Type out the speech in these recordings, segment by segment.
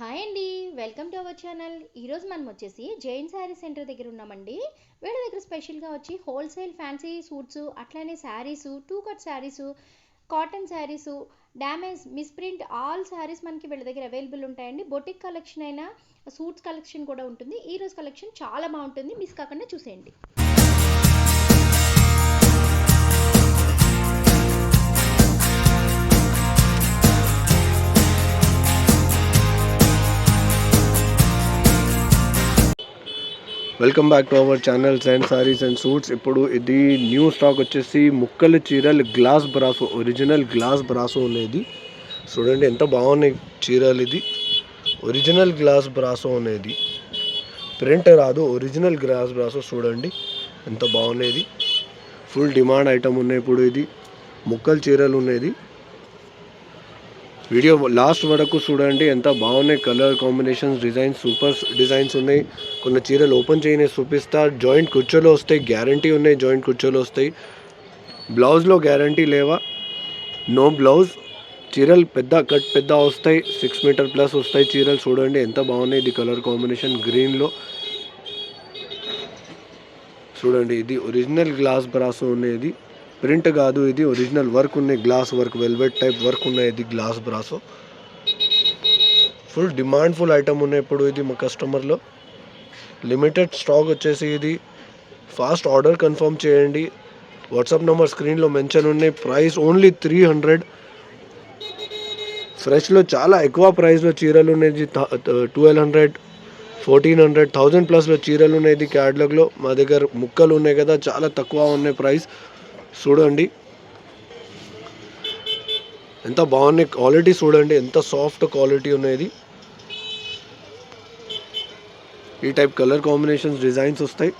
Hi అండి welcome to our channel. ఈరోజు మనం వచ్చేసి జైన్ శారీ సెంటర్ దగ్గర ఉన్నామండి. వీళ్ళ దగ్గర స్పెషల్గా వచ్చి హోల్సేల్ ఫ్యాన్సీ సూట్స్ అట్లానే sarees two cut sarees cotton sarees damage misprint all sarees మనకి వీళ్ళ దగ్గర అవైలబుల్ ఉంటాయండి. బొటిక్ కలెక్షన్ అయినా సూట్స్ కలెక్షన్ కూడా ఉంటుంది. ఈరోజు కలెక్షన్ చాలా బాగుంటుంది. మిస్ కాకుండా చూసేయండి. Welcome back to our channels and sarees and suits ఇప్పుడు ఇది న్యూ స్టాక్ వచ్చేసి ముక్కల చీరలు glass brasso original glass brasso అనేది. చూడండి ఎంత బాగున్నాయి చీరలు ఇది. ఒరిజినల్ గ్లాస్ బ్రాసో అనేది. ప్రింట్ రాదు ఒరిజినల్ గ్లాస్ బ్రాసో చూడండి ఎంత బాగున్నాయి ఫుల్ డిమాండ్ ఐటమ్ ఉన్నాయి ఇప్పుడు ఇది. ముక్కలు చీరలు ఉన్నాయి వీడియో లాస్ట్ వరకు చూడండి ఎంత బాగున్నాయి colour combinations designs super designs ఉన్నాయి. కొన్ని చీరలు ఓపెన్ చేయని చూపిస్తా. జాయింట్ కుర్చోలు వస్తాయి గ్యారంటీ ఉన్నాయి జాయింట్ కుర్చోలు వస్తాయి. బ్లౌజ్లో గ్యారంటీ లేవా? No blouse. చీరలు పెద్ద కట్ పెద్ద వస్తాయి సిక్స్ మీటర్ ప్లస్ వస్తాయి చీరలు. చూడండి ఎంత బాగున్నాయి ఇది కలర్ కాంబినేషన్ గ్రీన్లో. చూడండి ఇది ఒరిజినల్ గ్లాస్ బ్రాస్ ఉన్నది ప్రింట్ కాదు ఇది ఒరిజినల్ వర్క్ ఉన్నాయి glass work velvet type work ఉన్నాయి ఇది glass brasso full demand full item ఉన్నాయి ఇప్పుడు ఇది మా కస్టమర్లో లిమిటెడ్ స్టాక్ వచ్చేసి ఇది. ఫాస్ట్ ఆర్డర్ కన్ఫర్మ్ చేయండి. వాట్సాప్ నెంబర్ స్క్రీన్లో మెన్షన్ ఉన్నాయి ప్రైస్ ఓన్లీ త్రీ హండ్రెడ్ ఫ్రెష్లో చాలా ఎక్కువ ప్రైస్లో చీరలు ఉన్నాయి. Twelve hundred fourteen hundred thousand ప్లస్లో చీరలు ఉన్నాయి. ఇది క్యాటలాగ్లో మా దగ్గర ముక్కలు ఉన్నాయి కదా చాలా తక్కువ ఉన్నాయి ప్రైస్ చూడండి. ఎంత బాగున్నాయి క్వాలిటీ చూడండి ఎంత సాఫ్ట్ క్వాలిటీ ఉన్నది. ఈ టైప్ కలర్ కాంబినేషన్స్ డిజైన్స్ వస్తాయి.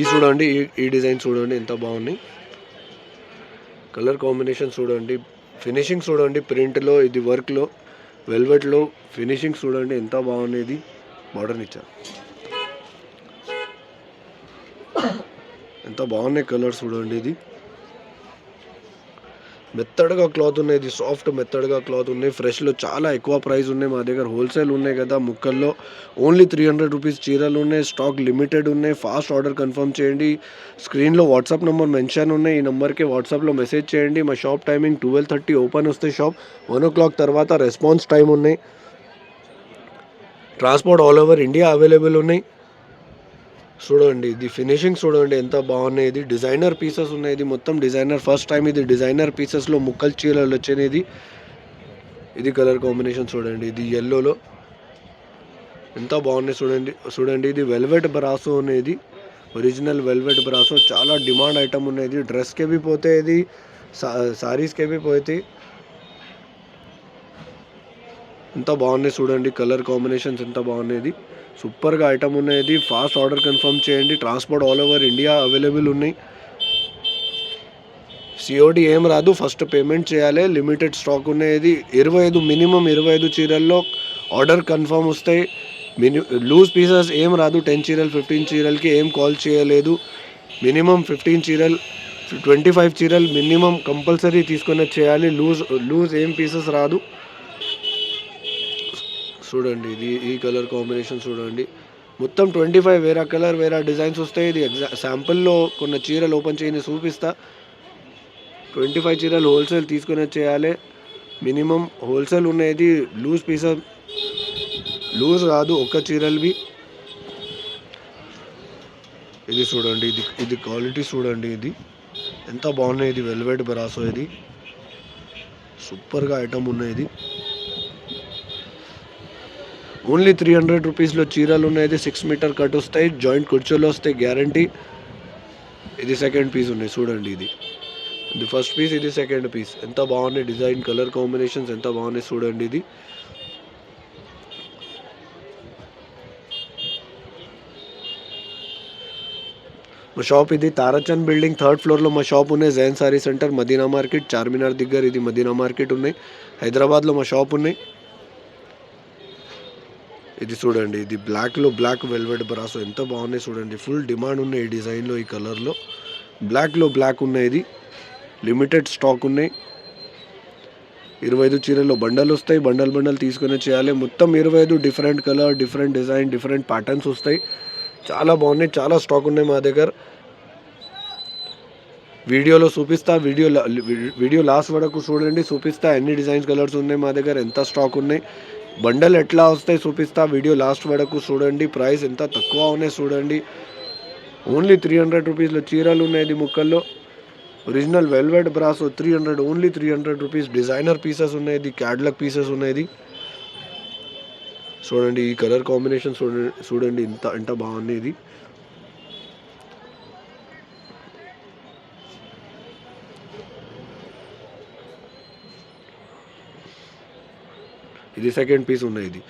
ఈ చూడండి ఈ ఈ డిజైన్ చూడండి ఎంత బాగున్నాయి. కలర్ కాంబినేషన్ చూడండి ఫినిషింగ్ చూడండి ప్రింట్లో ఇది వర్క్లో వెల్వెట్లో ఫినిషింగ్ చూడండి ఎంత బాగున్నది. మోడర్న్ ఇచ్చారు. ఎంత బాగున్నాయి కలర్స్ చూడండి ఇది. మెత్తడ్గా క్లాత్ ఉన్నాయి ఇది సాఫ్ట్ మెత్తడ్గా క్లాత్ ఉన్నాయి. ఫ్రెష్లో చాలా ఎక్కువ ప్రైస్ ఉన్నాయి. మా దగ్గర హోల్సేల్ ఉన్నాయి కదా ముక్కల్లో. ఓన్లీ త్రీ హండ్రెడ్ రూపీస్ చీరలు ఉన్నాయి. స్టాక్ లిమిటెడ్ ఉన్నాయి. ఫాస్ట్ ఆర్డర్ కన్ఫర్మ్ చేయండి. స్క్రీన్లో వాట్సాప్ నెంబర్ మెన్షన్ ఉన్నాయి. ఈ నెంబర్కి వాట్సాప్లో మెసేజ్ చేయండి. మా shop timing twelve thirty open వస్తాయి షాప్ వన్ ఓ క్లాక్ తర్వాత రెస్పాన్స్ టైం ఉన్నాయి. Transport all over India available ఉన్నాయి. చూడండి ఇది ఫినిషింగ్ చూడండి ఎంత బాగున్నాయి. ఇది డిజైనర్ పీసెస్ ఉన్నాయి. ఇది మొత్తం డిజైనర్ ఫస్ట్ టైం ఇది డిజైనర్ పీసెస్లో ముక్కలు చీరలు వచ్చేది ఇది కలర్ కాంబినేషన్ చూడండి ఇది ఎల్లోలో ఎంత బాగున్నాయి చూడండి చూడండి ఇది వెల్వెట్ బ్రాసో అనేది ఒరిజినల్ వెల్వెట్ బ్రాసో చాలా డిమాండ్ ఐటమ్ ఉన్నది డ్రెస్కే బి పోతే ఇది సారీస్కే బి పోతే. ఎంత బాగున్నాయి చూడండి కలర్ కాంబినేషన్స్ ఎంత బాగున్నాయి. సూపర్గా ఐటమ్ ఉన్నది. ఫాస్ట్ ఆర్డర్ కన్ఫర్మ్ చేయండి. Transport all over India available ఉన్నాయి. సిఓడి ఏం రాదు. ఫస్ట్ పేమెంట్ చేయాలి. లిమిటెడ్ స్టాక్ ఉన్నది. ఇరవై ఐదు మినిమం ఇరవై ఐదు చీరల్లో ఆర్డర్ కన్ఫర్మ్ వస్తాయి. మిని లూజ్ పీసెస్ ఏం రాదు. టెన్ చీరలు ఫిఫ్టీన్ చీరలకి ఏం కాల్ చేయలేదు. మినిమం ఫిఫ్టీన్ చీరలు ట్వంటీ ఫైవ్ చీరలు మినిమం కంపల్సరీ తీసుకొని చేయాలి లూజ్ లూజ్ ఏం పీసెస్ రాదు. చూడండి ఇది ఈ కలర్ కాంబినేషన్ చూడండి. మొత్తం ట్వంటీ ఫైవ్ వేరే కలర్ వేరే డిజైన్స్ వస్తాయి. ఇది ఎగ్జా శాంపుల్లో కొన్ని చీరలు ఓపెన్ చేయని చూపిస్తా. ట్వంటీ ఫైవ్ చీరలు హోల్సేల్ తీసుకుని చేయాలి. మినిమం హోల్సేల్ ఉన్నది లూజ్ పీస్ లూజ్ కాదు ఒక్క చీరలవి. ఇది చూడండి ఇది ఇది క్వాలిటీ చూడండి ఇది. ఎంత బాగున్నాయి ఇది వెల్వెట్ బ్రాసో ఇది. సూపర్గా ఐటమ్ ఉన్నాయి ఇది ఓన్లీ త్రీ హండ్రెడ్ రూపీస్లో చీరలు ఉన్నాయి సిక్స్ మీటర్ కట్ వస్తాయి జాయింట్ కుర్చీలు వస్తాయి గ్యారంటీ ఇది సెకండ్ పీస్ ఉన్నాయి చూడండి ఇది. ఇది ఫస్ట్ పీస్ ఇది సెకండ్ పీస్ ఎంత బాగున్నాయి డిజైన్ కలర్ కాంబినేషన్స్ ఎంత బాగున్నాయి చూడండి ఇది. మా షాప్ ఇది తారాచంద్ బిల్డింగ్ థర్డ్ ఫ్లోర్లో మా షాప్ ఉన్నాయి. Jain sorry centre Madina market Charminar దగ్గర ఇది మదీనా మార్కెట్ ఉన్నాయి. హైదరాబాద్లో మా షాప్ ఉన్నాయి. ఇది చూడండి ఇది బ్లాక్లో బ్లాక్ వెల్వెట్ బ్రాస్ ఎంత బాగున్నాయి చూడండి. ఫుల్ డిమాండ్ ఉన్నాయి ఈ డిజైన్లో ఈ కలర్లో బ్లాక్లో బ్లాక్ ఉన్నాయి ఇది. లిమిటెడ్ స్టాక్ ఉన్నాయి. ఇరవై ఐదు చీరల్లో బండల్ వస్తాయి. బండల్ బండలు తీసుకుని చేయాలి. మొత్తం ఇరవై ఐదు different colour different design different patterns వస్తాయి. చాలా బాగున్నాయి. చాలా స్టాక్ ఉన్నాయి మా దగ్గర. వీడియోలో చూపిస్తా. వీడియో లా- వీడియో లాస్ట్ వరకు చూడండి. చూపిస్తా. ఎన్ని డిజైన్స్ కలర్స్ ఉన్నాయి మా దగ్గర. ఎంత స్టాక్ ఉన్నాయి. బండలు ఎట్లా వస్తాయి చూపిస్తా. వీడియో లాస్ట్ వరకు చూడండి. ప్రైస్ ఎంత తక్కువ ఉన్నాయి చూడండి. ఓన్లీ త్రీ హండ్రెడ్ రూపీస్లో చీరలు ఉన్నాయి ఇది ముక్కల్లో. Original velvet brass three hundred only three hundred rupees designer pieces ఉన్నాయి ఇది క్యాడ్లక్ పీసెస్ ఉన్నాయి చూడండి ఈ కలర్ కాంబినేషన్ చూడండి చూడండి ఇంత ఎంత బాగుంది ఇది. ఇది సెకండ్ పీస్ ఉన్నాయి ఇది.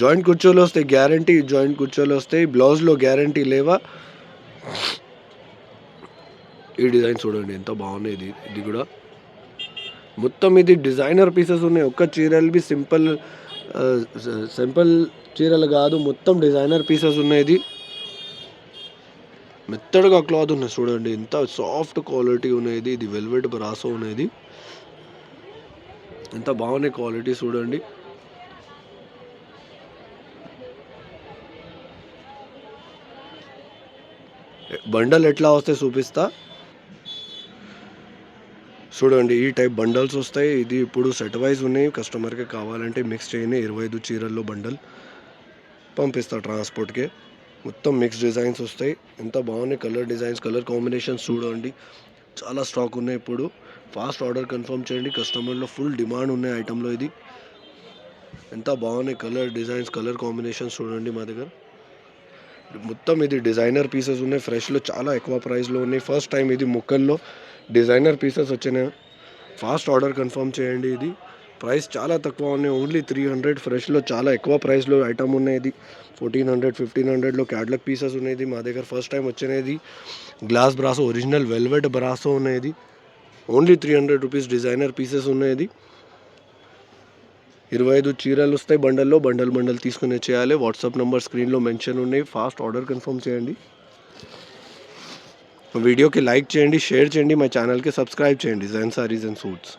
జాయింట్ కుర్చోలు వస్తాయి గ్యారంటీ జాయింట్ కుర్చోలు వస్తాయి బ్లౌజ్లో గ్యారంటీ లేవా? ఈ డిజైన్ చూడండి ఎంత బాగున్నాయి ఇది ఇది కూడా. మొత్తం ఇది డిజైనర్ పీసెస్ ఉన్నాయి. ఒక్క చీరలు బి సింపుల్ సింపుల్ చీరలు కాదు మొత్తం డిజైనర్ పీసెస్ ఉన్నాయి ఇది. మెత్తడుగా క్లాత్ ఉన్నాయి చూడండి ఎంత సాఫ్ట్ క్వాలిటీ ఉన్నది ఇది వెల్వెట్ బ్రాసో ఉన్నది. ఎంత బాగున్నాయి క్వాలిటీ చూడండి. బండల్ ఎట్లా వస్తాయి చూపిస్తా. చూడండి ఈ టైప్ బండల్స్ వస్తాయి. ఇది ఇప్పుడు సెట్ వైజ్ ఉన్నాయి. కస్టమర్కి కావాలంటే మిక్స్ చేయని ఇరవై ఐదు చీరల్లో బండల్ పంపిస్తా ట్రాన్స్పోర్ట్కి. మొత్తం మిక్స్ డిజైన్స్ వస్తాయి. ఎంత బాగున్నాయి కలర్ డిజైన్స్ కలర్ కాంబినేషన్స్ చూడండి. చాలా స్టాక్ ఉన్నాయి ఇప్పుడు. ఫాస్ట్ ఆర్డర్ కన్ఫర్మ్ చేయండి. కస్టమర్లో ఫుల్ డిమాండ్ ఉన్నాయి ఐటెంలో ఇది. ఎంత బాగున్నాయి కలర్ డిజైన్స్ కలర్ కాంబినేషన్స్ చూడండి మా దగ్గర. మొత్తం ఇది డిజైనర్ పీసెస్ ఉన్నాయి. ఫ్రెష్లో చాలా ఎక్కువ ప్రైస్లో ఉన్నాయి. ఫస్ట్ టైం ఇది ముక్కల్లో డిజైనర్ పీసెస్ వచ్చినాయి ఫాస్ట్ ఆర్డర్ కన్ఫర్మ్ చేయండి ఇది. ప్రైస్ చాలా తక్కువ ఉన్నాయి. ఓన్లీ త్రీ హండ్రెడ్ ఫ్రెష్లో చాలా ఎక్కువ ప్రైస్లో ఐటమ్ ఉన్నాయి ఇది. ఫోర్టీన్ హండ్రెడ్ ఫిఫ్టీన్ హండ్రెడ్లో క్యాడ్లక్ పీసెస్ ఉన్నాయి మా దగ్గర ఫస్ట్ టైం వచ్చినది glass brasso original velvet brasso ఉన్నాయి only three hundred rupees designer pieces ఉన్నాయి ఇరవై ఐదు చీరలు వస్తాయి బండల్లో. బండల్ బండల్ తీసుకుని చేయాలి. వాట్సాప్ నెంబర్ స్క్రీన్లో మెన్షన్ ఉన్నాయి. ఫాస్ట్ ఆర్డర్ కన్ఫర్మ్ చేయండి. వీడియోకి లైక్ చేయండి షేర్ చేయండి. మా ఛానల్కి సబ్స్క్రైబ్ చేయండి. Jain saris and suits